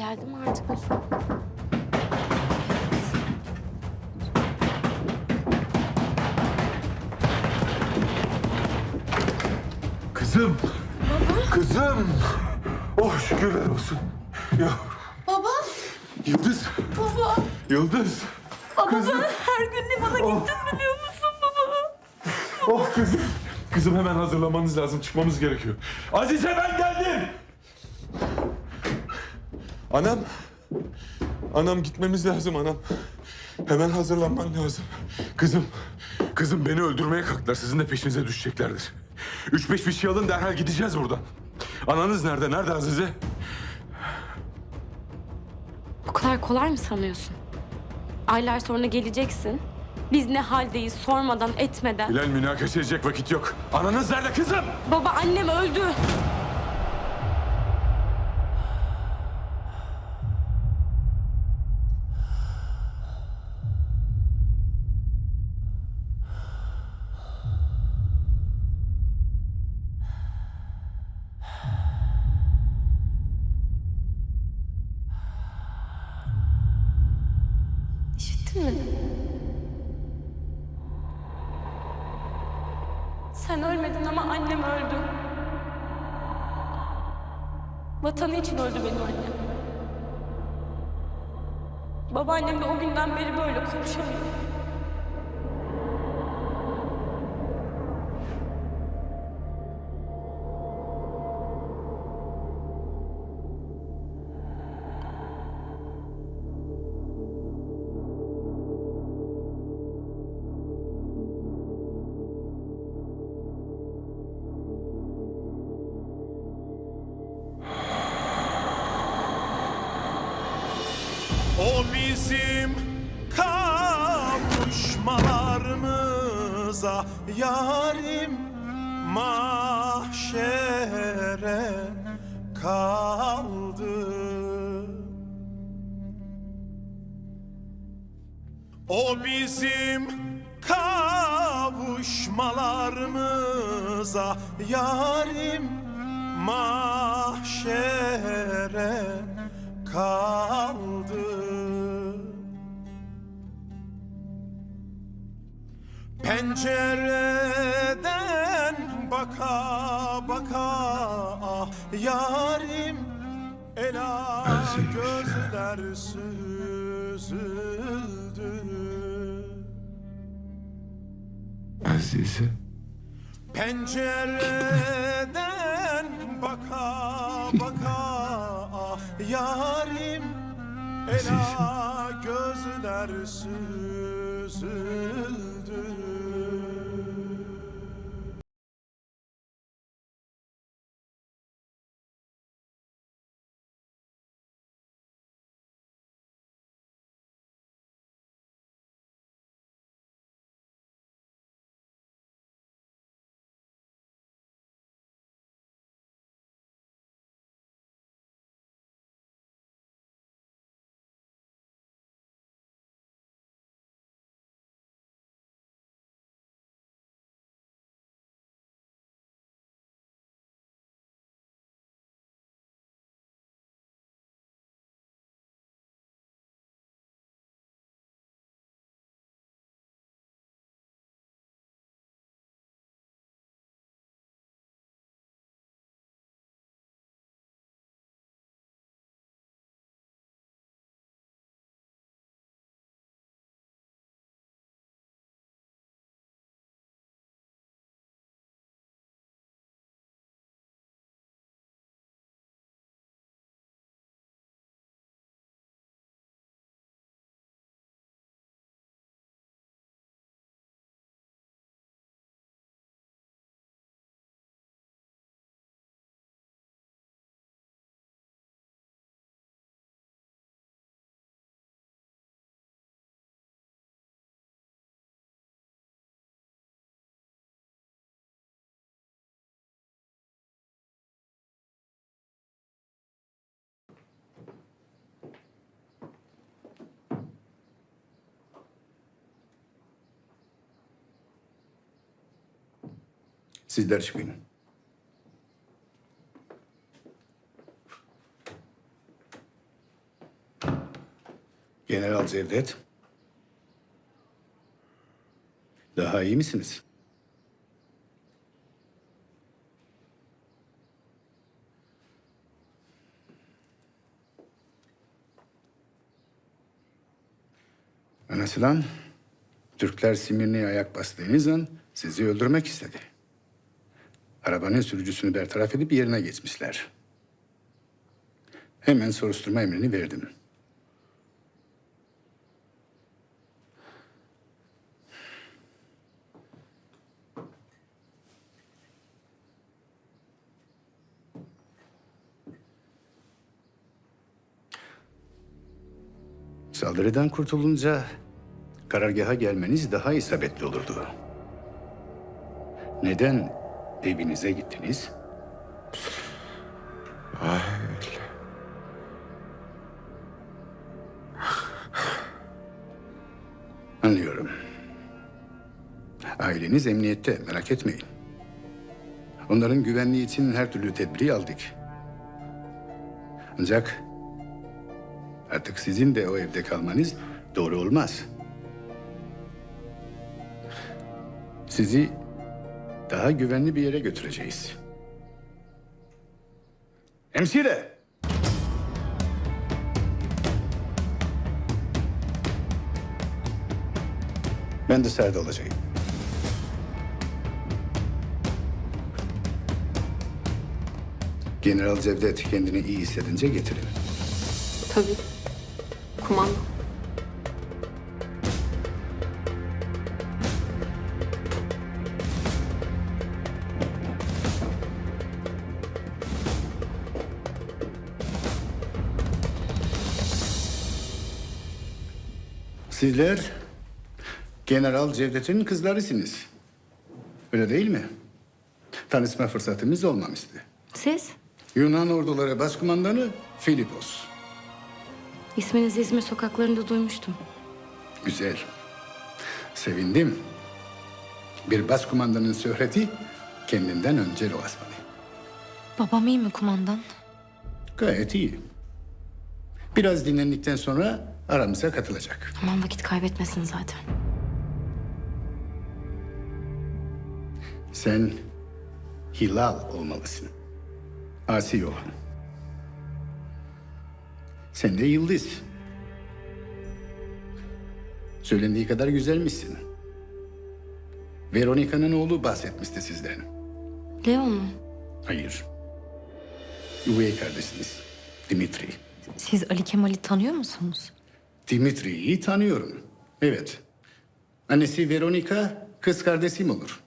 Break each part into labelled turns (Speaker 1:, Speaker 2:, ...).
Speaker 1: geldi mi artık Mesut?
Speaker 2: Kızım. Kızım. Oh şükürler olsun. Ya
Speaker 1: Baba,
Speaker 2: Yıldız.
Speaker 1: baba.
Speaker 2: Yıldız.
Speaker 1: Baba
Speaker 2: Kızım.
Speaker 1: ben her gün limana gittim biliyor musun baba?
Speaker 2: Oh kızım. Kızım hemen hazırlanmanız lazım. Çıkmamız gerekiyor. Azize ben geldim. Anam. Anam gitmemiz lazım anam. Hemen hazırlanman lazım. Kızım. Kızım beni öldürmeye kalktılar. Sizin de peşinize düşeceklerdir. Üç beş bir şey alın derhal gideceğiz oradan. Ananız nerede? Nerede Azize?
Speaker 1: Bu kadar kolay mı sanıyorsun? Aylar sonra geleceksin. Biz ne haldeyiz sormadan etmeden.
Speaker 2: Bilal münakaşa edecek vakit yok. Ananız nerede kızım?
Speaker 1: Baba annem öldü. İşittin mi? Sen ölmedin ama annem öldü. Vatanı için öldü benim annem. Babaannem de o günden beri böyle konuşamıyor.
Speaker 3: Bizim kavuşmalarımıza yarim mahşere kaldı. O bizim kavuşmalarımıza yarim mahşere kaldı. Pencereden baka baka ah yarim ela gözler süzüldü.
Speaker 2: Azize.
Speaker 3: Pencereden baka baka ah yarim ela gözler süzüldü.
Speaker 4: Sizler çıkın. General Cevdet. Daha iyi misiniz? Anlaşılan Türkler Simirni'ye ayak bastığınız an sizi öldürmek istedi. Arabanın sürücüsünü bertaraf edip yerine geçmişler. Hemen soruşturma emrini verdim. Saldırıdan kurtulunca karargaha gelmeniz daha isabetli olurdu. Neden evinize gittiniz? Anlıyorum. Aileniz emniyette, merak etmeyin. Onların güvenliği için her türlü tedbiri aldık. Ancak artık sizin de o evde kalmanız doğru olmaz. Sizi daha güvenli bir yere götüreceğiz. Hemşire! Ben dışarıda olacağım. General Cevdet kendini iyi hissedince getirin.
Speaker 1: Tabii. Kumanda.
Speaker 4: Sizler General Cevdet'in kızlarısınız. Öyle değil mi? Tanışma fırsatımız olmamıştı.
Speaker 1: Siz?
Speaker 4: Yunan orduları başkumandanı Filipos.
Speaker 1: İsminizi İzmir sokaklarında duymuştum.
Speaker 4: Güzel. Sevindim. Bir başkumandanın şöhreti kendinden önce asmalı.
Speaker 5: Babam iyi mi kumandan?
Speaker 4: Gayet iyi. Biraz dinlendikten sonra aramıza katılacak.
Speaker 1: Aman vakit kaybetmesin zaten.
Speaker 4: Sen Hilal olmalısın. Asi olan. Sen de Yıldız. Söylendiği kadar güzelmişsin. Veronika'nın oğlu bahsetmişti sizden.
Speaker 1: Leo mu?
Speaker 4: Hayır. Üvey kardeşiniz. Dimitri.
Speaker 5: Siz Ali Kemal'i tanıyor musunuz?
Speaker 4: Dimitri'yi tanıyorum. Evet. Annesi Veronika, kız kardeşim olur.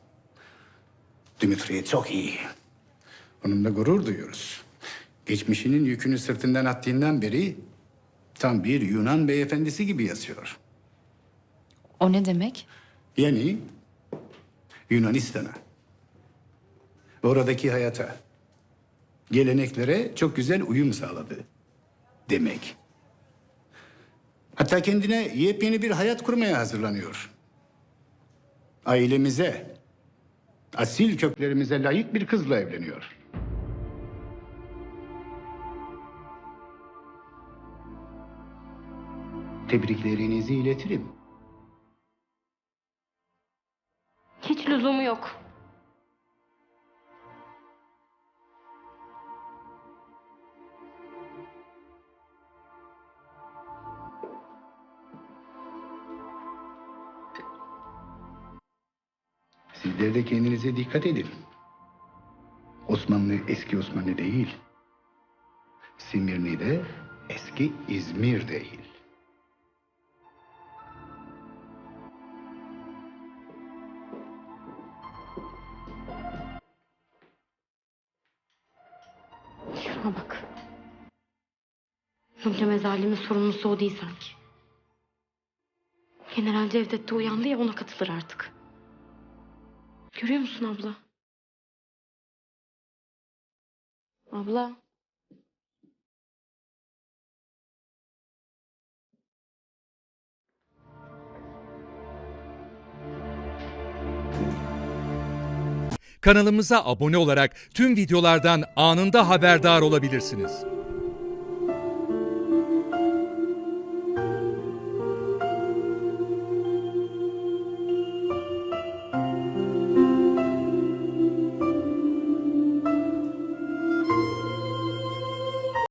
Speaker 4: Dimitri çok iyi. Onunla gurur duyuyoruz. Geçmişinin yükünü sırtından attığından beri tam bir Yunan beyefendisi gibi yazıyor.
Speaker 5: O ne demek?
Speaker 4: Yani Yunanistan'a, oradaki hayata, geleneklere çok güzel uyum sağladı demek. Hatta kendine yepyeni bir hayat kurmaya hazırlanıyor. Ailemize, asil köklerimize layık bir kızla evleniyor. Tebriklerinizi iletirim.
Speaker 1: Hiç lüzumu yok.
Speaker 4: Sizler de kendinize dikkat edin. Osmanlı eski Osmanlı değil. Simirni de eski İzmir değil.
Speaker 1: Şuna bak. Bunca mezarlığın sorumlusu o değil sanki. General Cevdet de uyandı ya ona katılır artık. Görüyor musun abla? Abla.
Speaker 6: Kanalımıza abone olarak tüm videolardan anında haberdar olabilirsiniz.